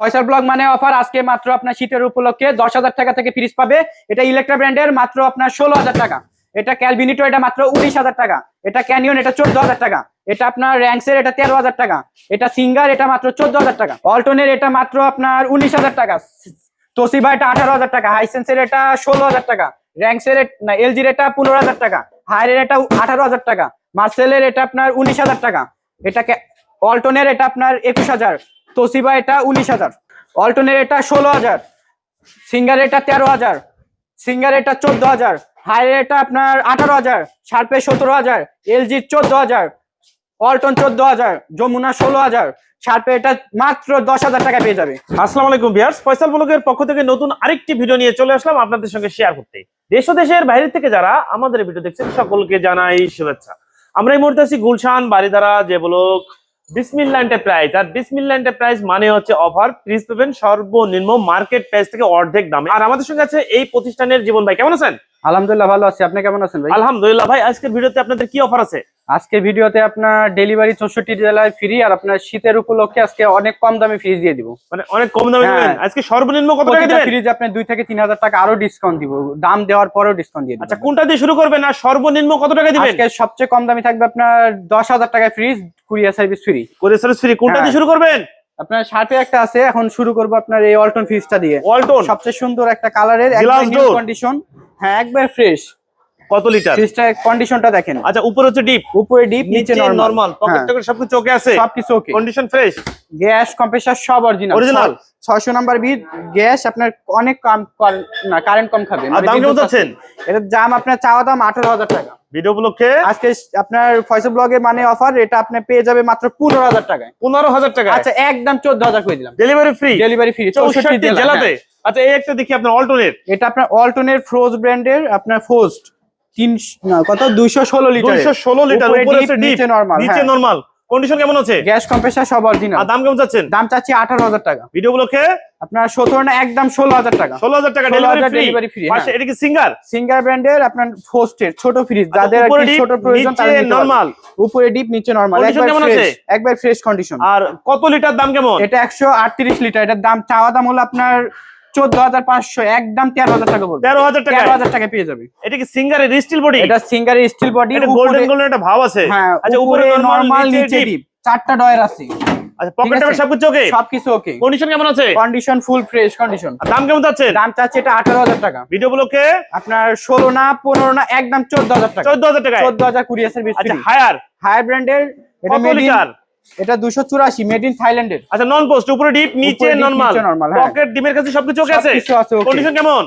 Faisal blog মানে offer আজকে মাত্র আপনার শীতের উপলক্ষে দশ হাজার টাকা থেকে ফ্রিজ পাবে এটা ইলেকট্রা ব্র্যান্ডের মাত্র আপনার ষোলো হাজার টাকা এটা ক্যালভিনিটো এটা মাত্র উনিশ হাজার টাকা এটা ক্যানিয়ন এটা চোদ্দ হাজার টাকা এটা আপনার র্যাঙ্কসের এটা তেরো হাজার টাকা এটা সিঙ্গার এটা মাত্র চোদ্দ হাজার টাকা অল্টনের এটা মাত্র আপনার উনিশ হাজার টাকা তোসিবা এটা আঠারো হাজার টাকা হাইসেন্সের এটা ষোলো হাজার টাকা র্যাঙ্কসের না এলজির এটা পনেরো হাজার টাকা হায়ারের এটা আঠারো হাজার টাকা মার্সেলের এটা আপনার উনিশ হাজার টাকা এটা অল্টনের এটা আপনার একুশ হাজার তোসিবা এটা উনিশ হাজার। অল্টনের এটা ষোলো হাজার। সিঙ্গার এটা তেরো হাজার। সিঙ্গার এটা চোদ্দ হাজার। হায়ার এটা আপনার আঠারো হাজার। শার্পে সতেরো হাজার। এলজির চোদ্দ হাজার। অল্টন চোদ্দ হাজার। যমুনা ষোলো হাজার। শার্পে এটা মাত্র দশ হাজার টাকা পেয়ে যাবে। আসসালাম আলাইকুম ভিউয়ার্স। ফয়সাল ব্লগের পক্ষ থেকে নতুন আরেকটি ভিডিও নিয়ে চলে আসলাম আপনাদের সঙ্গে শেয়ার করতে। দেশ দেশের বাইরে থেকে যারা আমাদের ভিডিও দেখছেন, সকলকে জানাই শুভেচ্ছা। আমরা এই মুহূর্তে আছি গুলশান বাড়িধারা যে ব্লক বিসমিল্লা এন্টারপ্রাইজ আর বিসমিল্লা এন্টারপ্রাইজ মানে হচ্ছে অফার ফ্রিজ পাবেন সর্বনিম্ন মার্কেট প্রাইস থেকে অর্ধেক দামে। আর আমাদের সঙ্গে আছে এই প্রতিষ্ঠানের জীবন ভাই কেমন আছেন? আলহামদুলিল্লাহ ভালো আছি। আপনি কেমন আছেন ভাই? আলহামদুলিল্লাহ ভাই আজকের ভিডিওতে আপনাদের কি অফার আছে? আজকের ভিডিওতে আপনার ডেলিভারি চৌষট্টি জেলায় ফ্রি আর আপনার শীতের উপলক্ষে আজকে অনেক কম দামে ফ্রিজ দিয়ে দিব। মানে অনেক কম দামে হ্যাঁ। আজকে সর্বনিম্ন কত টাকা দিবেন? ফ্রিজ আপনার দুই থেকে তিন হাজার টাকা আরও ডিসকাউন্ট দিব। দাম দেওয়ার পরেও ডিসকাউন্ট দিয়ে দিব। আচ্ছা কোনটা দিয়ে শুরু করবেন আর সর্বনিম্ন কত টাকা দিবেন? আজকে সবচেয়ে কম দামি থাকবে আপনার দশ হাজার টাকায় ফ্রিজ কুরিয়ার সার্ভিস ফ্রি করে ফ্রি কোনটা দিয়ে হ্যাঁ। শুরু করবেন? আপনার শার্পে একটা আছে এখন শুরু করব আপনার এই অল্টন ফ্রিজটা দিয়ে। ওয়ালটন সবচেয়ে সুন্দর একটা কালারের door। কন্ডিশন হ্যাঁ একবার ফ্রেশ কত লিটার? ফ্রিজটা কন্ডিশনটা দেখেন। আচ্ছা উপরে হচ্ছে ডিপ উপরে ডিপ নিচে নরমাল নরমাল পকেট টকেট সবকিছু চোখে আছে? সবকিছু okay condition fresh gas compressor সব অরিজিনাল Original? ছয়শো নাম্বার বিট গ্যাস আপনার অনেক কম না কারেন্ট কম খাবে। আর মানে দাম যাচ্ছেন? এটার দাম আপনার চাওয়া দাম আঠারো হাজার টাকা। ভিডিও উপলক্ষে? আজকে আপনার ফয়সল ব্লগে মানে অফার এটা আপনি পেয়ে যাবে মাত্র পনেরো হাজার টাকায়। পনেরো হাজার টাকা আচ্ছা একদম চোদ্দ হাজার করে দিলাম। ডেলিভারি ফ্রি ডেলিভারি ফ্রি চৌষট্টি জেলাতে। আচ্ছা এই একটা দেখি আপনার অল্টনের এটা আপনার অল্টনের ফ্রোজ ব্র্যান্ডের আপনার ফোস্ট তিন না, কত? দুইশো ষোলো লিটার দুইশো ষোলো লিটার নিচে নিচে হ্যাঁ। নরমাল কন্ডিশন কেমন আছে? গ্যাস কম্প্রেসার সব অরিজিনাল আর দাম কেমন দাম চাচ্ছি আঠারো হাজার টাকা। ভিডিও আপনার না একদম টাকা। Delivery free. এটা কি সিঙ্গার সিঙ্গার ব্র্যান্ডের আপনার ফোস্টের ছোট ফ্রিজ আচ্ছা, যাদের আর উপরে ছোট প্রয়োজন ডিপ নিচে নরমাল একবার ফ্রেশ একবার ফ্রেশ কন্ডিশন আর কত লিটার দাম কেমন? এটা একশো আটত্রিশ লিটার এটার দাম চাওয়া দাম হলো আপনার চোদ্দ হাজার পাঁচশো একদম তেরো হাজার টাকা বলব। তেরো হাজার টাকা তেরো হাজার টাকা পেয়ে যাবে। এটা কি সিঙ্গারের স্টিল বডি এটা Singer steel body golden golden একটা ভাব আছে। হ্যাঁ আচ্ছা উপরে নরমাল নরমাল নিচে নিচে ডিপ ডিপ চারটা ডয়ার আছে। আচ্ছা পকেট ঠিক টকেট সবকিছু ওকে সবকিছু ওকে কন্ডিশন কেমন আছে? কন্ডিশন ফুল ফ্রেশ কন্ডিশন দাম কেমন যাচ্ছেন দাম চাচ্ছে এটা আঠারো হাজার টাকা। ভিডিও উপলক্ষে আপনার ষোলো না পনেরো না একদম চোদ্দ হাজার টাকা। চোদ্দ হাজার টাকা চোদ্দ হাজার কুড়ি হাজার বিশ আচ্ছা হায়ার হাই ব্র্যান্ডের এটা এটা দুশো চুরাশি মেড ইন থাইল্যান্ডের আচ্ছা নন পোস্ট উপরে ডিপ নিচে নরমাল। পকেট ডিমের কাছে সবকিছু ওকে আছে? সবকিছু আছে কন্ডিশন কেমন?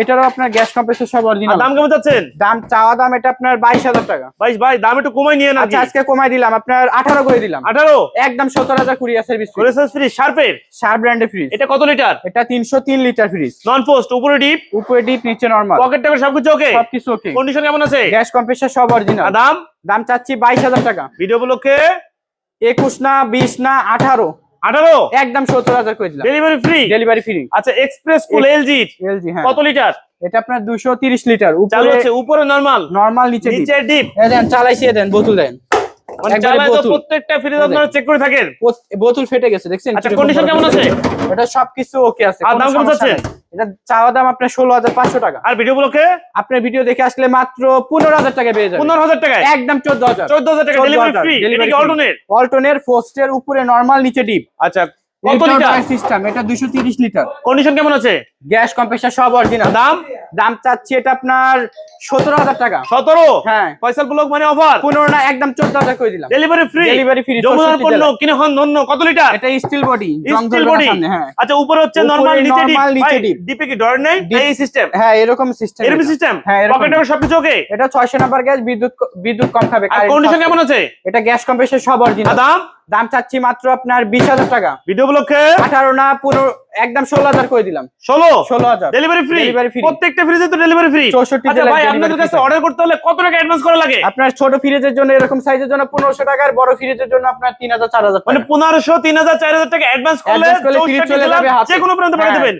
এটারও আপনার গ্যাস কম্প্রেসর সব অরিজিনাল দাম কেমন যাচ্ছেন দাম চাওয়া দাম এটা আপনার বাইশ হাজার টাকা। ভাই ভাই দাম একটু কমাই নিয়ে না আচ্ছা আজকে কমাই দিলাম আপনার আঠারো করে দিলাম। আঠারো? একদম সত্তর হাজার কুড়িয়ার সার্ভিস করে ফ্রি শার্পের সার ব্র্যান্ডের ফ্রিজ এটা কত লিটার এটা তিনশো তিন লিটার ফ্রিজ নন পোস্ট উপরে ডিপ উপরে ডিপ নিচে নরমাল পকেট টকেট সবকিছু ওকে সবকিছু ওকে কন্ডিশন কেমন আছে? গ্যাস কম্প্রেসর সব অরিজিনাল দাম? দাম চাচ্ছি বাইশ হাজার টাকা। ভিডিও উপলক্ষে একুশ না বিশ না আঠারো। আঠারো? একদম সত্তর হাজার করে দিলাম। ডেলিভারি ফ্রি ডেলিভারি ফ্রি আচ্ছা এক্সপ্রেস কুল এলজি এলজি হ্যাঁ। কত লিটার এটা আপনার দুশো তিরিশ লিটার উপরে উপরে নর্মাল নর্মাল নিচে নিচে ডিপ ডিপ দেন চালাইছে দেন বোতল দেন। প্রত্যেকটা ফ্রিজ আপনারা চেক করে থাকেন। বোতল ফেটে গেছে দেখছেন? আচ্ছা কন্ডিশন কেমন আছে? এটা সবকিছু ওকে আছে আর দাম যাচ্ছে? নাই। এটা চাওয়া দাম আপনার ষোলো হাজার পাঁচশো টাকা। আর ভিডিও উপলক্ষে আপনার ভিডিও দেখে আসলে মাত্র পনেরো হাজার টাকা পেয়ে যাবেন। পনেরো হাজার টাকায়? একদম চোদ্দ হাজার। চোদ্দ হাজার টাকা ডেলিভারি ফ্রি এটা কি অল্টনের অল্টনের পোস্টের উপরে নরমাল নিচে ডিপ আচ্ছা কত সিস্টেম এটা দুশো তিরিশ লিটার কন্ডিশন কেমন আছে? গ্যাস কম্প্রেসার সব অরিজিনাল দাম? দাম চাচ্ছি এটা আপনার সতেরো হাজার টাকা। সতেরো? হ্যাঁ। ফয়সাল ব্লক মানে অফার পনেরো না একদম চোদ্দ হাজার করে দিলাম। ডেলিভারি ফ্রি যমুনার 64 পণ্য কিনে হন ধন্য কত লিটার এটা স্টিল বডি স্টিল বডি আচ্ছা উপরে হচ্ছে নরমাল নিচে ডিপ নিচে ডিপে কি ডর নেই? এই সিস্টেম হ্যাঁ এরকম সিস্টেম এরকম সিস্টেম হ্যাঁ। পকেট টকেট সবকিছু ওকে এটা ছয়শো নাম্বার গ্যাস বিদ্যুৎ বিদ্যুৎ কম খাবে কন্ডিশন কেমন আছে? এটা গ্যাস কম্প্রেসার সব অরিজিনাল দাম? দাম চাচ্ছি মাত্র আপনার বিশ হাজার টাকা। ভিডিও উপলক্ষে আঠারো না পনেরো একদম ষোলো হাজার করে দিলাম। ষোলো? ষোলো হাজার। Delivery free. প্রত্যেকটা ফ্রিজে তো ডেলিভারি ফ্রি 64 আচ্ছা ভাই আপনাদের কাছে অর্ডার করতে হলে কত টাকা অ্যাডভান্স করা লাগে? আপনার ছোট ফ্রিজের জন্য এরকম সাইজের জন্য পনেরোশো টাকা আর বড় ফ্রিজের জন্য আপনার তিন হাজার চার হাজার মানে পনেরোশো তিন হাজার চার হাজার টাকা অ্যাডভান্স করলে ফ্রিজ চলে যাবে হাতে। যে কোনো প্রান্তে পাঠিয়ে হ্যাঁ, দেবেন।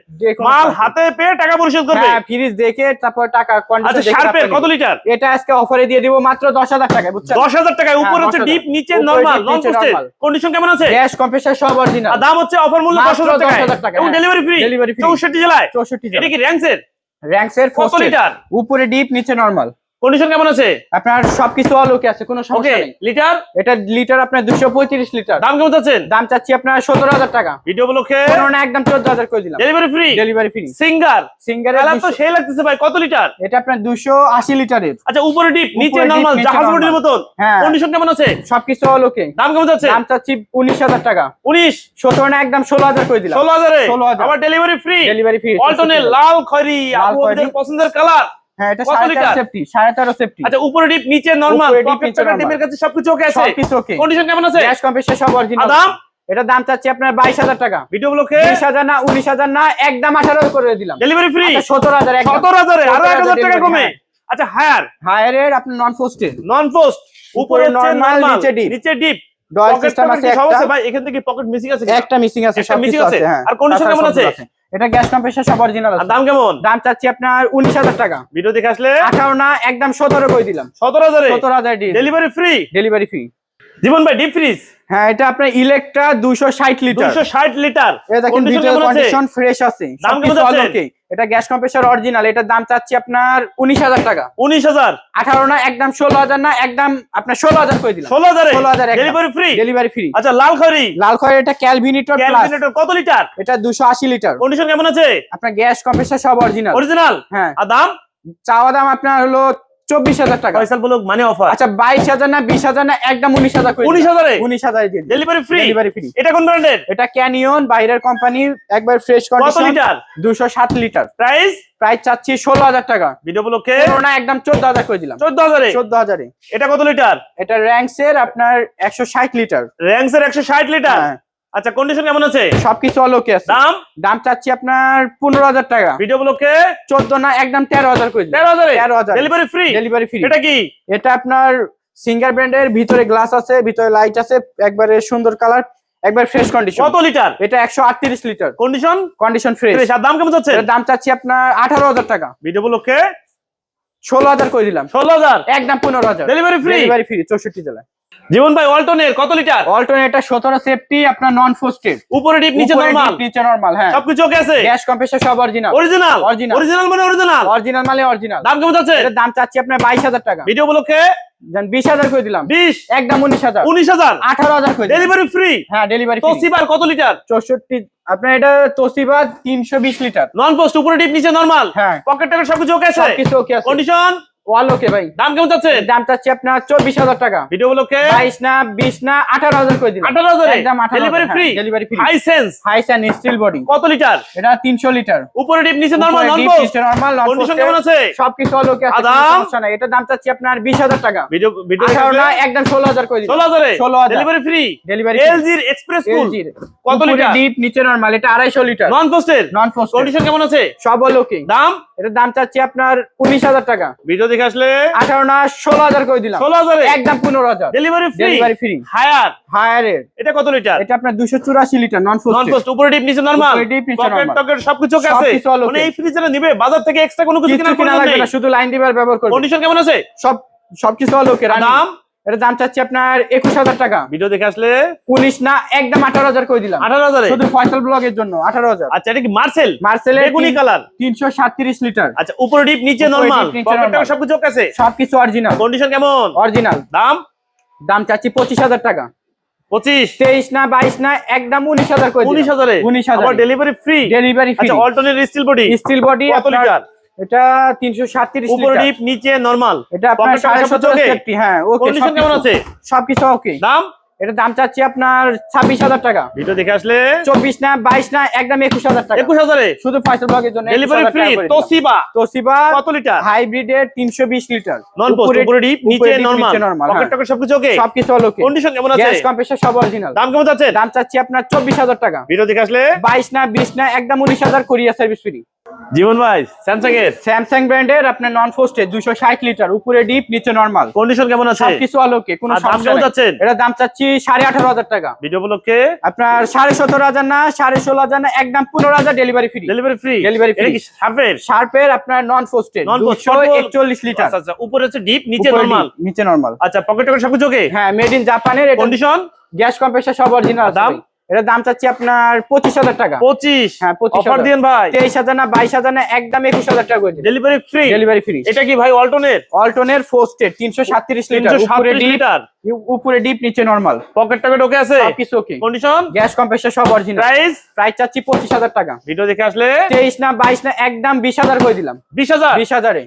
মাল হাতে পেয়ে টাকা পরিশোধ করবে। হ্যাঁ ফ্রিজ দেখে তারপর টাকা আচ্ছা দেখে শার্পের কত লিটার এটা আজকে অফারে দিয়ে দিব মাত্র দশ হাজার টাকা বুঝছেন? দশ হাজার টাকায় উপরে হ্যাঁ, হচ্ছে ডিপ নিচে উপরে নরমাল। কন্ডিশন কেমন আছে? গ্যাস কম্প্রেসার সব অরিজিনাল দাম হচ্ছে অফার মূল্য মাত্র 10000 টাকা 10,000 এবং। ডেলিভারি ফ্রি ডেলিভারি ফ্রি 64 জেলায়। 64 এটা কি র্যাঙ্কসের? র্যাঙ্কসের কত লিটার? উপরে ডিপ নিচে নরমাল। কন্ডিশন কেমন আছে? আপনার সবকিছু অলোকে আছে কোনো সমস্যা নেই। লিটার এটা লিটার আপনার দুশো পঁয়ত্রিশ লিটার দাম কেমন চাচ্ছেন? দাম চাচ্ছি আপনার সতেরো হাজার টাকা। ভিডিও উপলক্ষে না একদম চোদ্দ হাজার করে দিলাম। Delivery free delivery free Singer Singer colour তো সেই লাগতেছে ভাই কত লিটার এটা আপনার দুশো আশি লিটারের আচ্ছা উপরে ডিপ নিচে নরমাল জাহাজ। বডির মতন? হ্যাঁ। কন্ডিশন কেমন আছে? সবকিছু অলোকে দাম কেমন যাচ্ছে দাম চাচ্ছি উনিশ হাজার টাকা। 19 সতেরো না একদম ষোলো হাজার করে দিলাম। 16000 এ 16,000 আবার ডেলিভারি ফ্রি ডেলিভারি ফ্রি অল্টনে লাল লাল আপনাদের পছন্দের কালার হ্যাঁ এটা কত সাড়ে তেরো লিটার? সেফটি সাড়ে তেরো সেফটি আচ্ছা উপরে ডিপ নিচে নরমাল উপরে deep, পকেট নিচে টাকা normal। ডিপের কাছে সবকিছু ওকে আছে? সবকিছু ওকে কন্ডিশন কেমন আছে? গ্যাস কম্প্রেসার সব অরিজিনাল দাম? এটা দাম চাচ্ছি আপনার বাইশ হাজার টাকা। ভিডিও উপলক্ষে বিশ না উনিশ হাজার না একদম আঠারো করে দিলাম। ডেলিভারি ফ্রি আরও টাকা কমে। আচ্ছা হায়ার হায়ারের নন নন পোস্ট উপরে নরমাল নিচে। নিচে ডিপ ডয়েল সিস্টেম আছে একটা। ভাই? এখান থেকে পকেট মিসিং আছে একটা মিসিং আছে সব আছে? হ্যাঁ। আর তাছাড়া কেমন আছে? এটা গ্যাস কম্প্রেসার সব অরিজিনাল আছে। দাম কেমন? দাম চাচ্ছি আপনার উনিশ হাজার টাকা। ভিডিও দেখে আসলে? আঠারো না একদম সতেরো করে দিলাম। সতেরো হাজারে? সতেরো হাজার ডেলিভারি ফ্রি ডেলিভারি ফ্রি জীবন ভাই ডিপ ফ্রিজ হ্যাঁ এটা আপনার ইলেকট্রা দুশো ষাট লিটার দুশো ষাট লিটার এটা আছে? কন্ডিশন ফ্রেশ আছে। দাম কেমন? অলোকে এটা গ্যাস কম্প্রেসার অরিজিনাল এটার দাম চাচ্ছি আপনার উনিশ হাজার টাকা। উনিশ হাজার? আঠারো না একদম ষোলো হাজার না একদম আপনার ষোলো হাজার করে দিলাম। ষোলো হাজার? ষোলো হাজার ডেলিভারি ফ্রি ডেলিভারি ফ্রি আচ্ছা লাল খড়ি লাল এটা ক্যালভিনিটর ক্যালভিনিটর কত লিটার? এটা দুশো আশি লিটার। কন্ডিশন কেমন আছে? আপনার গ্যাস কম্প্রেসার সব অরিজিনাল অরিজিনাল হ্যাঁ। আর দাম? চাওয়া দাম আপনার হলো চব্বিশ হাজার টাকা। বলুক মানে অফার আচ্ছা বাইশ হাজার না বিশ হাজার না একদম উনিশ হাজার উনিশ হাজারে? উনিশ হাজার ডেলিভারি ফ্রি ডেলিভারি ফ্রি এটা কোন ব্র্যান্ডের এটা ক্যানিয়ন বাইরের কোম্পানি একবার ফ্রেশ কন্ডিশন লিটার দুশো সাত লিটার প্রাইস প্রাইস চাচ্ছি ষোলো হাজার টাকা। ভিডিও পনেরো না একদম চোদ্দ হাজার করে দিলাম। চোদ্দ হাজারে? চোদ্দ হাজারে। এটা কত লিটার এটা র্যাঙ্কসের আপনার একশো ষাট লিটার র্যাঙ্কস এর একশো ষাট লিটার আচ্ছা কন্ডিশন কেমন আছে? সবকিছু অলোকে আছে। দাম? দাম চাচ্ছি আপনার পনেরো হাজার টাকা। ভিডিও উপলক্ষে চোদ্দ না একদম তেরো হাজার করে দিলাম তেরো হাজারে? তেরো হাজার। ডেলিভারি ফ্রি ডেলিভারি ফ্রি এটা কি? এটা আপনার সিঙ্গার ব্র্যান্ডের ভিতরে গ্লাস আছে ভিতরে লাইট আছে একবারে সুন্দর কালার একবার ফ্রেশ কন্ডিশন কত লিটার এটা একশো আটত্রিশ লিটার কন্ডিশন কন্ডিশন ফ্রেশ আর দাম কেমন যাচ্ছে? এটার দাম চাচ্ছি আপনার আঠারো হাজার টাকা। ভিডিও ষোলো হাজার করে দিলাম। ষোলো হাজার? একদম পনেরো হাজার। ডেলিভারি ফ্রি ডেলিভারি ফ্রি চৌষট্টি জেলায়। জীবন ভাই ওয়ালটনের কত লিটার অল্টারনেটার সতেরো সেফটি আপনার নন ফোস্টেড উপরে ডিপ নিচে নরমাল নিচে নরমাল হ্যাঁ। সবকিছু ওকে আছে? গ্যাস কম্প্রেসার সব অরিজিনাল অরিজিনাল অরিজিনাল মানে অরিজিনাল অরিজিনাল মানে অরিজিনাল দাম কেমন যাচ্ছে? এটার দাম চাচ্ছি আপনার বাইশ হাজার টাকা। ভিডিও উপলক্ষে? বিশ হাজার করে দিলাম। বিশ? একদম উনিশ হাজার। উনিশ হাজার? আঠারো হাজার করে ডেলিভারি ফ্রি হ্যাঁ ডেলিভারি ফ্রি তোসিবার কত লিটার চৌষট্টি আপনার এটা তোসিবা তিনশো বিশ লিটার নন পোস্ট উপরে ডিপ নিচে নরমাল হ্যাঁ। পকেট টাকা সবকিছু ওকে আছে? সবকিছু ওকে আছে। কন্ডিশন ওয়াল ভাই। দাম কেমন যাচ্ছে দাম চাচ্ছি আপনার চব্বিশ হাজার টাকা। ভিডিও উপলক্ষে বাইশ না বিশ না আঠারো হাজার করে দিলাম। আঠারো হাজার? একদম delivery free delivery free Hisense steel body কত লিটার এটা তিনশো লিটার উপরে ডিপ নিচে নরমাল নন কন্ডিশন কেমন আছে? সবকিছু লোকে আছে সমস্যা নাই। এটার দাম চাচ্ছি আপনার বিশ হাজার টাকা। ভিডিও ভিডিও আঠারো না একদম ষোলো হাজার করে ষোলো হাজারে? 16,000 ডেলিভারি ফ্রি ডেলিভারি এলজির এক্সপ্রেস কত লিটার? ডিপ নিচে নর্মাল এটা আড়াইশো লিটার নন নন কন্ডিশন কেমন আছে? সব দাম? এটার দাম চাচ্ছি আপনার উনিশ হাজার টাকা। ভিডিও দেখে আসলে? আঠারো না ষোলো হাজার দিলাম। ষোলো হাজারে? একদম পনেরো হাজার। Delivery free delivery free Haier হায়ারের এটা কত লিটার এটা আপনার দুশো চুরাশি litre non non frost frost উপরে ডিপ নিচে নরমাল উপরে ডিপ নিচে নরমাল টকের সবকিছু আছে? মানে এই ফ্রিজ যারা নিবে? বাজার থেকে এক্সট্রা কোনো কিছু কিনা লাগবে না শুধু লাইন দিবার ব্যবহার করবে। কন্ডিশন কেমন আছে? সব সবকিছু লোকে দাম? এটা দাম চাচ্ছি আপনার একুশ হাজার টাকা। ভিডিও দেখে আসলে উনিশ না একদম আঠারো হাজার করে দিলাম। আঠারো হাজারে? শুধু ফয়সাল ব্লগের জন্য আঠারো হাজার। আচ্ছা এটা কি মার্সেল? মার্সেলের বেগুনি কালার। তিনশো সাতত্রিশ লিটার। আচ্ছা উপরে ডিপ নিচে নরমাল। সবকিছু আছে? সবকিছু অরিজিনাল কন্ডিশন কেমন? অরিজিনাল দাম? দাম চাচ্ছি পঁচিশ হাজার টাকা। পঁচিশ। তেইশ না বাইশ না একদম উনিশ হাজার উনিশ হাজারে? উনিশ হাজার। Delivery free delivery free alternate steel body steel body কত লিটার? এটা তিনশো সাতত্রিশ উপরে ডিপ নিচে নরমাল এটা আপনার হ্যাঁ ওকে কন্ডিশন কেমন আছে? সবকিছু ওকে দাম? এটা দাম চাচ্ছি আপনার ছাব্বিশ হাজার টাকা। ভিডিও দেখে আসলে চব্বিশ না বাইশ না একদম একুশ হাজার টাকা। একুশ হাজারে? শুধু ফয়সাল ব্লগের জন্য ডেলিভারি ফ্রি তোসিবা তোসিবা কত লিটার? হাইব্রিডের তিনশো বিশ লিটার। নন পোস্ট উপরে- ডিপ নিচে নরমাল পকেট। টকেট সবকিছু ওকে সবকিছু ওকে কন্ডিশন কেমন আছে? গ্যাস কম্প্রেসার সব অরিজিনাল দাম কেমন যাচ্ছে? দাম চাচ্ছি আপনার চব্বিশ হাজার টাকা। ভিডিও দেখে আসলে? বাইশ না বিশ না একদম উনিশ হাজার কোরিয়া সার্ভিস ফ্রি জীবন ভাই স্যামসাং এর? স্যামসাং ব্র্যান্ডের আপনার নন ফোস্টে দুশো ষাট লিটার উপরে ডিপ নিচে নর্মাল কন্ডিশন কেমন আছে? সবকিছু আলোকে কোনো সমস্যা নেই। এটা দাম চাচ্ছি সাড়ে আঠারো হাজার টাকা। ভিডিও উপলক্ষে? আপনার সাড়ে সতেরো হাজার না সাড়ে ষোলো হাজার না একদম পনেরো হাজার delivery free delivery free Delivery free। এটা কি শার্পের শার্পের আপনার নন ball। একচল্লিশ লিটার আচ্ছা আচ্ছা উপরে হচ্ছে ডিপ নিচে নরমাল নিচে নর্মাল আচ্ছা পকেট টকেট সবকিছু ওকে? হ্যাঁ মেড ইন জাপানের কন্ডিশন গ্যাস কম্প্রেসার সব অরিজিনাল দাম? এটা দাম চাচ্ছি আপনার পঁচিশ হাজার টাকা। পঁচিশ? হ্যাঁ পঁচিশ অফার দিন ভাই। তেইশ হাজার না বাইশ হাজার না একদম একুশ হাজার টাকা করে ডেলিভারি ফ্রি ডেলিভারি ফ্রি এটা কি ভাই অল্টনের অল্টনের ফোস্টেড তিনশো সাতত্রিশ লিটার উপরে ডিপ লিটার উপরে ডিপ নিচে নরমাল পকেট টকেট ওকে আছে? সবকিছু ওকে কন্ডিশন গ্যাস কম্প্রেসার সব অরিজিনাল প্রাইস প্রাইস চাচ্ছি পঁচিশ হাজার টাকা। ভিডিও দেখে আসলে? তেইশ না বাইশ না একদম বিশ হাজার করে দিলাম। বিশ হাজার? বিশ হাজারে।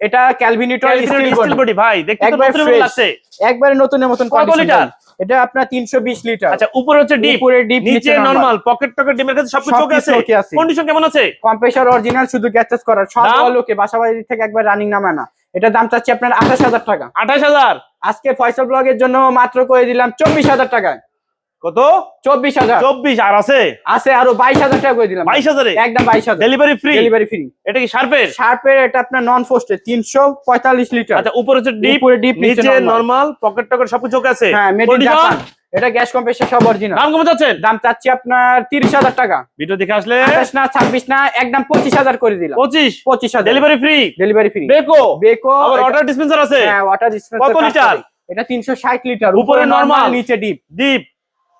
এটা ক্যালভিনিটর স্টিল বডি ভাই দেখতে তো নতুন লাগছে। একবারে নতুনের মতন কত লিটার? এটা আপনার তিনশো বিশ লিটার। আচ্ছা উপরে হচ্ছে ডিপ উপরে ডিপ নিচে নরমাল পকেট টকেট ডিমের কাছে সবকিছু ওকে আছে? কন্ডিশন কেমন আছে? কম্প্রেসার অরিজিনাল শুধু গ্যাস চাষ করার। সব দাম? লোকে বাসা বাড়ি থেকে একবার রানিং নামে না। এটা দাম চাচ্ছি আপনার আঠাশ হাজার টাকা। আঠাশ হাজার? আজকে ফয়সাল ব্লগের জন্য মাত্র করে দিলাম চব্বিশ হাজার টাকায়। কত? চব্বিশ হাজার। চব্বিশ আর আছে? আছে আরও বাইশ হাজার টাকা করে দিলাম। বাইশ হাজারে? একদম বাইশ হাজার। ডেলিভারি ফ্রি ডেলিভারি ফ্রি এটা কি শার্পের শার্পের এটা আপনার নন ফোস্টের তিনশো পঁয়তাল্লিশ লিটার। আচ্ছা উপরে হচ্ছে ডিপ উপরে ডিপ নিচে নরমাল পকেট টকেট সবকিছু আছে? হ্যাঁ জাপান এটা গ্যাস কম্প্রেসার সব অরিজিনাল দাম যাচ্ছেন দাম চাচ্ছি আপনার তিরিশ হাজার টাকা। ভিডিও দেখে আসলে? আঠাশ না ছাব্বিশ না একদম পঁচিশ হাজার করে দিলাম। পঁচিশ? পঁচিশ হাজার। Delivery free delivery free Beko Beko আবার ওয়াটার ডিসপেন্সার আছে? হ্যাঁ ওয়াটার কত লিটার? এটা তিনশো ষাট লিটার। উপরে নর্মাল নিচে ডিপ ডিপ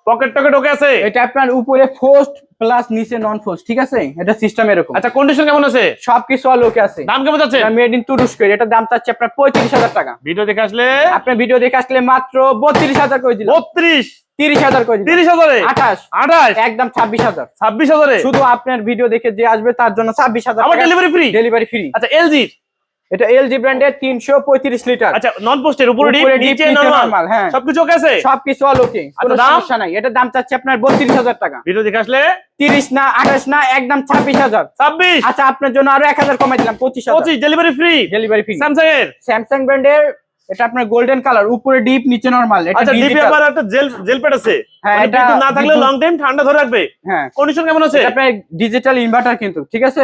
পকেট টকেট ওকে আছে? এটা আপনার উপরে ফোস্ট প্লাস নিচে নন ফোস্ট ঠিক আছে? এটা সিস্টেম এরকম। আচ্ছা কন্ডিশন কেমন আছে? সবকিছু অলোকে আছে। দাম কেমন যাচ্ছে? মেড ইন তুরস্কের এটা দাম চাচ্ছে আপনার পঁয়ত্রিশ হাজার টাকা। ভিডিও দেখে আসলে? আপনার ভিডিও দেখে আসলে মাত্র বত্রিশ হাজার করে দিলাম। বত্রিশ? তিরিশ হাজার করে তিরিশ হাজারে? আঠাশ। আঠাশ? একদম ছাব্বিশ হাজার। ছাব্বিশ হাজারে? শুধু আপনার ভিডিও দেখে যে আসবে তার জন্য ছাব্বিশ হাজার ডেলিভারি ফ্রি ডেলিভারি ফ্রি আচ্ছা এলজি এটা এলজি ব্র্যান্ডের তিনশো পঁয়ত্রিশ লিটার আচ্ছা নন পোস্টের উপরে ডিপ নিচে নরমাল হ্যাঁ। সবকিছু ওকে আছে? সবকিছু অল ওকে কোনো আচ্ছা? সমস্যা নাই। এটা দাম চাচ্ছে আপনার বত্রিশ হাজার টাকা। ভিডিও দেখে আসলে? তিরিশ না আঠাশ না একদম ছাব্বিশ হাজার। ছাব্বিশ? আচ্ছা আপনার জন্য আরও এক হাজার কমাই দিলাম পঁচিশ হাজার। পঁচিশ delivery free delivery free Samsung এর স্যামসাং ব্র্যান্ডের এটা আপনার গোল্ডেন কালার উপরে ডিপ নিচে নরমাল এটা আচ্ছা ডিপি আবার একটা জেল জেল প্যাড আছে। হ্যাঁ, মানে এটা না থাকলে লং টাইম ঠান্ডা ধরে রাখবে। হ্যাঁ। কন্ডিশন কেমন আছে? এটা আপনার ডিজিটাল ইনভার্টার কিন্তু ঠিক আছে?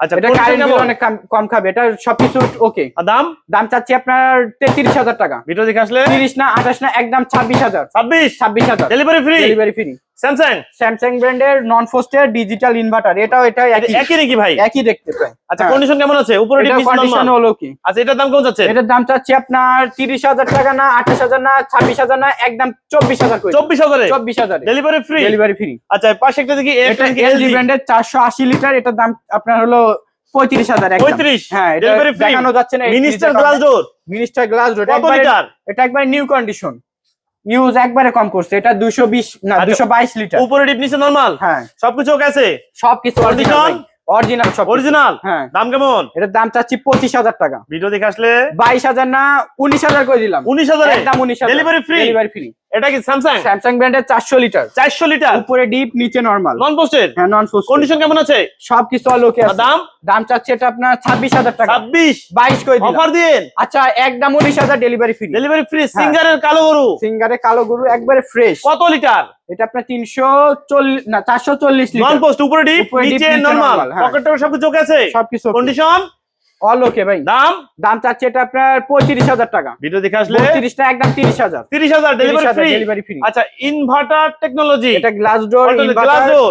আচ্ছা এটা কারেন্ট? অনেক কম- খাবে। এটা সবকিছু ওকে দাম? দাম চাচ্ছি আপনার তেত্রিশ হাজার টাকা। ভিডিও দেখে আসলে? তিরিশ না আঠাশ না একদম ছাব্বিশ হাজার। ছাব্বিশ? ছাব্বিশ হাজার। Delivery free delivery free Samsung Samsung ব্র্যান্ডের নন ফোস্টের ডিজিটাল ইনভার্টার এটাও এটা একই। একই নাকি ভাই? একই দেখতে প্রায় আচ্ছা হ্যাঁ। কন্ডিশন কেমন আছে? উপরে কন্ডিশন হলো কি? আচ্ছা এটার দাম কেমন যাচ্ছে? এটার দাম চাচ্ছি আপনার তিরিশ হাজার টাকা না আঠাশ হাজার না ছাব্বিশ হাজার না একদম চব্বিশ হাজার করে। চব্বিশ হাজারে? চব্বিশ হাজার। ডেলিভারি ফ্রি ডেলিভারি ফ্রি আচ্ছা পাশে একটা দেখি এটা এলজি ব্র্যান্ডের চারশো আশি লিটার এটার দাম আপনার হলো পঁয়ত্রিশ হাজার পঁয়ত্রিশ? হ্যাঁ ডেলিভারি ফ্রি দেখানো যাচ্ছে না minister glass door minister glass কত এটা একবার নিউ কন্ডিশন ইউজ একবারে কম করছে। এটা দুশো বিশ না আচ্ছা। দুশো বাইশ লিটার উপরে ডিপ নিচে নরমাল হ্যাঁ। সবকিছু ওকে আছে? সবকিছু অরিজিনাল অরিজিনাল সব অরিজিনাল হ্যাঁ। দাম কেমন? এটার দাম চাচ্ছি পঁচিশ হাজার টাকা। ভিডিও দেখে আসলে? বাইশ হাজার না উনিশ হাজার করে দিলাম। উনিশ হাজারে? একদম উনিশ হাজার। Delivery free? ডেলিভারি ফ্রি এটা কি স্যামসাং স্যামসাং ব্র্যান্ডের চারশো লিটার চারশো লিটার উপরে ডিপ নিচে নরমাল নন পোস্টেড হ্যাঁ নন ফুড কন্ডিশন কেমন আছে? সবকিছু লোকে আর দাম? দাম চাচ্ছে এটা আপনার ছাব্বিশ হাজার টাকা। ছাব্বিশ? বাইশ করে দিলাম। অফার দিন। আচ্ছা একদম উনিশ হাজার ডেলিভারি ফ্রি ডেলিভারি ফ্রি। সিঙ্গারের কালো গরু। সিঙ্গারে কালো গরু একবারে ফ্রেশ কত লিটার এটা আপনার তিনশো চল্লিশ না চারশো চল্লিশ নন পোস্ট উপরে ডিপ নিচে নরমাল হ্যাঁ। পকেট সবকিছু ওকে আছে? সবকিছু কন্ডিশন অল ওকে ভাই। দাম? দাম চাচ্ছে এটা আপনার পঁয়ত্রিশ হাজার টাকা। ভিডিও দেখে আসলে? তিরিশটা একদম তিরিশ হাজার। তিরিশ হাজার ডেলিভারি ফ্রি আচ্ছা ইনভার্টার টেকনোলজি এটা গ্লাস ডোর।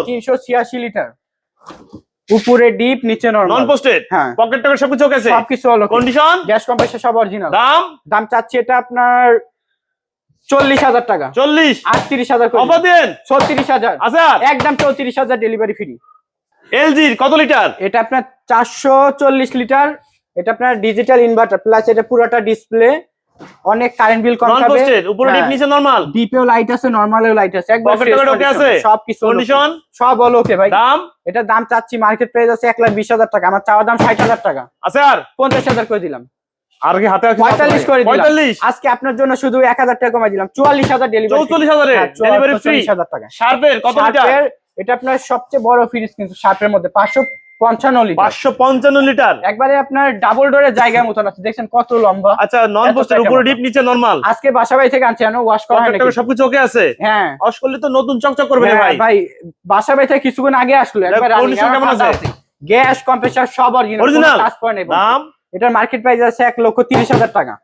তিনশো ছিয়াশি লিটার উপরে ডিপ নিচে নন নরমাল পোস্টেড হ্যাঁ। পকেট টকেট সবকিছু ওকে আছে সবকিছু all okay condition gas compressor সব অরিজিনাল দাম? দাম চাচ্ছে এটা আপনার চল্লিশ হাজার টাকা। চল্লিশ? আটত্রিশ হাজার অফার দিন। ছত্রিশ হাজার। আচ্ছা। একদম চৌত্রিশ হাজার ডেলিভারি ফ্রি এলজির কত লিটার? এটা আপনার চারশো চল্লিশ লিটার। এটা আপনার ডিজিটাল ইনভার্টার প্লাস এটা পুরোটা ডিসপ্লে অনেক কারেন্ট বিল কম খাবে। উপরে ডিপ হ্যাঁ। নিচে নরমাল ডিপেও লাইট আছে নরমালেও লাইট আছে। একবার fresh tocket আছে? all okay। কন্ডিশন সব অল ওকে ভাই। দাম? এটা দাম চাচ্ছি মার্কেট প্রাইস আছে এক লাখ বিশ হাজার টাকা। আমার চাওয়া দাম ষাট হাজার টাকা। আছে আর? পঞ্চাশ হাজার করে দিলাম। আর কি হাতে আছে? পঁয়তাল্লিশ করে দিলাম। পঁয়তাল্লিশ? আজকে আপনার জন্য শুধু এক হাজার টাকা কমাই দিলাম। চুয়াল্লিশ হাজার ডেলিভারি চৌচল্লিশ হাজারে। ডেলিভারি ফ্রি হাজার টাকা। শার্পের কত লিটার? এটা আপনার সবচেয়ে বড় ফ্রিজ কিন্তু শার্পের মধ্যে পাঁচশো পঞ্চান্ন লিটার পাঁচশো পঞ্চান্ন লিটার একবারে আপনার ডাবল ডোরের জায়গা মতন আছে দেখছেন কত লম্বা। আচ্ছা নন উপরে ডিপ নিচে নরমাল আজকে থেকে আনছি ওয়াশ করা হয় সবকিছু ওকে আছে? হ্যাঁ। অস করলে তো নতুন চকচক করবে হ্যাঁ, ভাই? ভাই থেকে কিছুক্ষণ আগে আসলো একবার? গ্যাস কম্প্রেসার সব অরিজিনাল দাম? এটার মার্কেট প্রাইস আছে এক লক্ষ তিরিশ হাজার টাকা।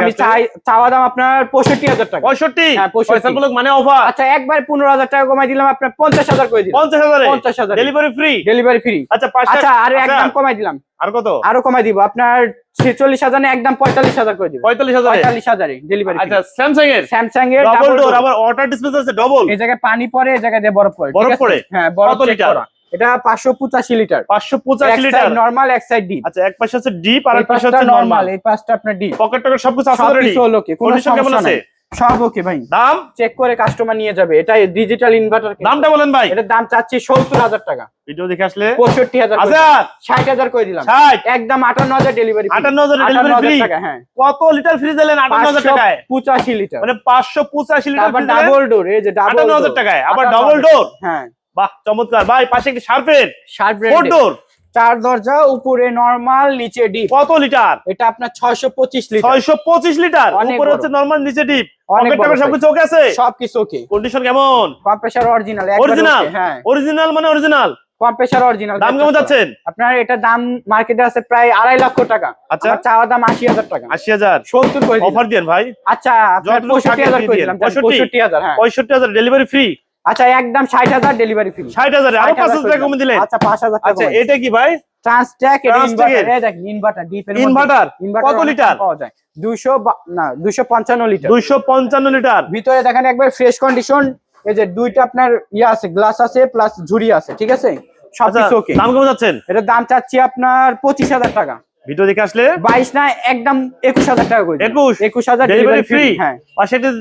আমি চাই চাওয়া দাম আপনার পঁয়ষট্টি হাজার টাকা। পঁয়ষট্টি? হ্যাঁ, 65 ফয়সাল ব্লগ মানে অফার আচ্ছা একবার পনেরো হাজার টাকা কমাই দিলাম আপনার পঞ্চাশ হাজার করে দিলাম। পঞ্চাশ হাজারে? পঞ্চাশ হাজার। ডেলিভারি ফ্রি ডেলিভারি ফ্রি আচ্ছা আচ্ছা আরও আচ্ছা, একদম কমাই দিলাম। আর কত? আরও কমাই দিব। আপনার ছেচল্লিশ হাজার একদম পঁয়তাল্লিশ হাজার করে দিব। পঁয়তাল্লিশ হাজারে? পঁয়তাল্লিশ হাজারে ডেলিভারি আচ্ছা স্যামসাং এর স্যামসাং এর ডবল ডোর আবার ওয়াটার ডিসপেন্সার আছে ডবল এই জায়গায় পানি পড়ে এই জায়গায় দিয়ে বরফ পড়ে বরফ পড়ে? হ্যাঁ বরফ লিটার? এটা পাঁচশো পঁচাশি লিটার। পাঁচশো পঁচাশি লিটার? নর্মাল এক সাইড ডিপ আচ্ছা এক পাশে হচ্ছে ডিপ আর এক পাশে হচ্ছে নরমাল এই পাশটা আপনার ডিপ পকেট টকেট সবকিছু আছে রেডি কিছু ওকে কন্ডিশন কেমন আছে? সব ওকে ভাই। দাম? চেক করে কাস্টমার নিয়ে যাবে। এটা ডিজিটাল ইনভার্টার দামটা বলেন ভাই। এটার দাম চাচ্ছি সত্তর হাজার টাকা। ভিডিও দেখে আসলে? পঁয়ষট্টি হাজার আচ্ছা ষাট হাজার করে দিলাম। ষাট? একদম আটান্ন হাজার ডেলিভারি আটান্ন হাজার ডেলিভারি ফ্রি টাকা হ্যাঁ। কত লিটার ফ্রি দিলেন আটান্ন হাজার টাকায়? পঁচাশি লিটার মানে পাঁচশো পঁচাশি লিটার ডাবল ডোর এই যে ডাবল আটান্ন হাজার টাকায়। আবার ডবল ডোর হ্যাঁ। বাহ চমৎকার। ভাই পাশে একটি শার্পের ষাট ফোর ডোর। চার দরজা উপরে নরমাল নিচে ডিপ কত লিটার? এটা আপনার ছয়শো পঁচিশ লিটার। ছয়শো পঁচিশ লিটার। উপরে হচ্ছে নর্মাল নিচে ডিপ। সবকিছু ওকে আছে? সবকিছু ওকে কন্ডিশন কেমন? Compressor original Original? হ্যাঁ। অরিজিনাল মানে অরিজিনাল কম্প্রেসার অরিজিনাল দাম কেমন যাচ্ছেন? আপনার এটা দাম মার্কেটে আছে প্রায় আড়াই লক্ষ টাকা। আচ্ছা। চাওয়া দাম আশি হাজার টাকা। আশি হাজার। সত্তর অফার দেন ভাই। আচ্ছা পঁয়ষট্টি হাজার দিয়ে করে দিন। দিলাম। 65? পঁয়ষট্টি হাজার হ্যাঁ। পঁয়ষট্টি হাজার ডেলিভারি ফ্রি আচ্ছা একদম ষাট হাজার ডেলিভারি ফ্রি ষাট হাজারে আরও পাঁচ হাজার টাকা কমে দিলেন। আচ্ছা পাঁচ হাজার টাকা আচ্ছা এটা কি ভাই? ট্রান্সট্যাক এটা ইনভার্টার এই দেখ ইনভার্টার ডিপ ইনভার্টার কত লিটার পাওয়া যায়। 200 বা- না 255 লিটার দুইশো পঞ্চান্ন লিটার ভিতরে দেখেন একবার ফ্রেশ কন্ডিশন এই যে দুইটা আপনার ইয়ে আছে গ্লাস আছে প্লাস ঝুড়ি আছে ঠিক আছে? সব আচ্ছা কিছু ওকে দাম কেমন যাচ্ছেন? এটার দাম চাচ্ছি আপনার পঁচিশ হাজার টাকা। ভিডিও দেখে আসলে বাইশ না একদম একুশ হাজার টাকা করে দিন। 21? একুশ হাজার ডেলিভারি ডেলিভারি ফ্রি হ্যাঁ।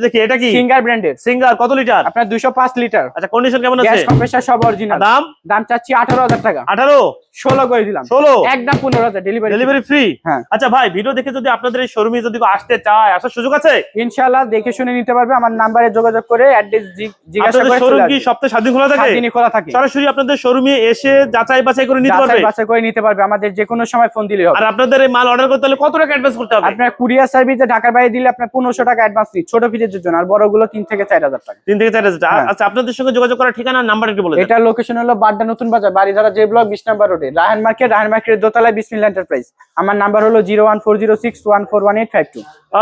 দেখি এটা কি? সিঙ্গার ব্র্যান্ডের সিঙ্গার কত লিটার আপনার দুশো পাঁচ লিটার আচ্ছা কন্ডিশন কেমন গ্যাস আছে? কম্প্রেসার সব অরিজিনাল দাম? দাম চাচ্ছি আঠারো হাজার টাকা। আঠারো? ষোলো করে দিলাম। ষোলো? একদম পনেরো হাজার ডেলিভারি ডেলিভারি ফ্রি হ্যাঁ। আচ্ছা ভাই ভিডিও দেখে যদি আপনাদের এই শোরুমে যদি আসতে চায় আসার সুযোগ আছে? ইনশাল্লাহ দেখে শুনে নিতে পারবে। আমার নাম্বারে যোগাযোগ করে অ্যাড্রেস জিজ্ঞাসা করে শোরুম কি। সপ্তাহে সাত দিন খোলা সাত থাকে দিনই খোলা থাকে। সরাসরি আপনাদের শোরুমে এসে যাচাই বাছাই করে নিতে যাচাই পারবে? বাছাই করে নিতে পারবে। আমাদের যে কোনো সময় ফোন দিলে হবে। আপনাদের এই মাল অর্ডার করতে হলে কত টাকা অ্যাডভান্স করতে হবে? আপনার কুরিয়ার সার্ভিসে ঢাকার বাইরে দিলে আপনার পনেরোশো টাকা অ্যাডভান্স ফি ছোট ফ্রিজের জন্য আর বড়গুলো তিন থেকে চার হাজার টাকা। তিন থেকে চার হাজার টাকা। হ্যাঁ। আচ্ছা আপনাদের সঙ্গে যোগাযোগ করার ঠিকানা নাম্বার একটু বলে দেন। এটার লোকেশন হলো বাড্ডা নতুন বাজার বাড়িধারা যে ব্লক বিশ নাম্বার রোডে রাহান মার্কেট রাহান মার্কেটের দোতলায় বিসমিল্লা এন্টারপ্রাইজ আমার নাম্বার হলো zero one four zero six one four one eight five two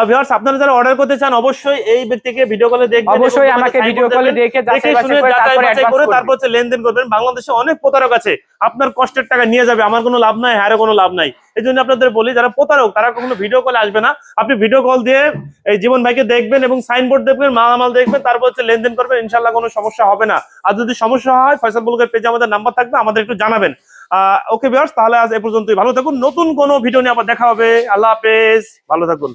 viewers আপনারা যারা অর্ডার করতে চান অবশ্যই এই ব্যক্তিকে ভিডিও কলে দেখবেন অবশ্যই আমাকে ভিডিও কলে দেখে যাচাই বাছাই করে তারপর হচ্ছে লেনদেন করবেন। বাংলাদেশে অনেক প্রতারক আছে। আপনার কষ্টের টাকা নিয়ে যাবে আমার কোনো লাভ নাই হ্যারও কোনো লাভ নাই। এই জন্য আপনাদের বলি, যারা প্রতারক, তারা কখনো ভিডিও কল আসবে না। আপনি ভিডিও কল দিয়ে এই জীবন ভাইকে দেখবেন এবং সাইনবোর্ড দেখবেন, মালামাল দেখবেন, তারপর হচ্ছে লেনদেন করবেন ইনশাল্লাহ কোনো সমস্যা হবে না। আর যদি সমস্যা হয়, ফয়সাল বুলকের পেজে আমাদের নাম্বার থাকবে, আমাদের একটু জানাবেন। ওকে বিয়ার্স তাহলে আজ এ পর্যন্তই। ভালো থাকুন, নতুন কোনো ভিডিও নিয়ে আবার দেখা হবে। আল্লাহ হাফেজ। ভালো থাকুন।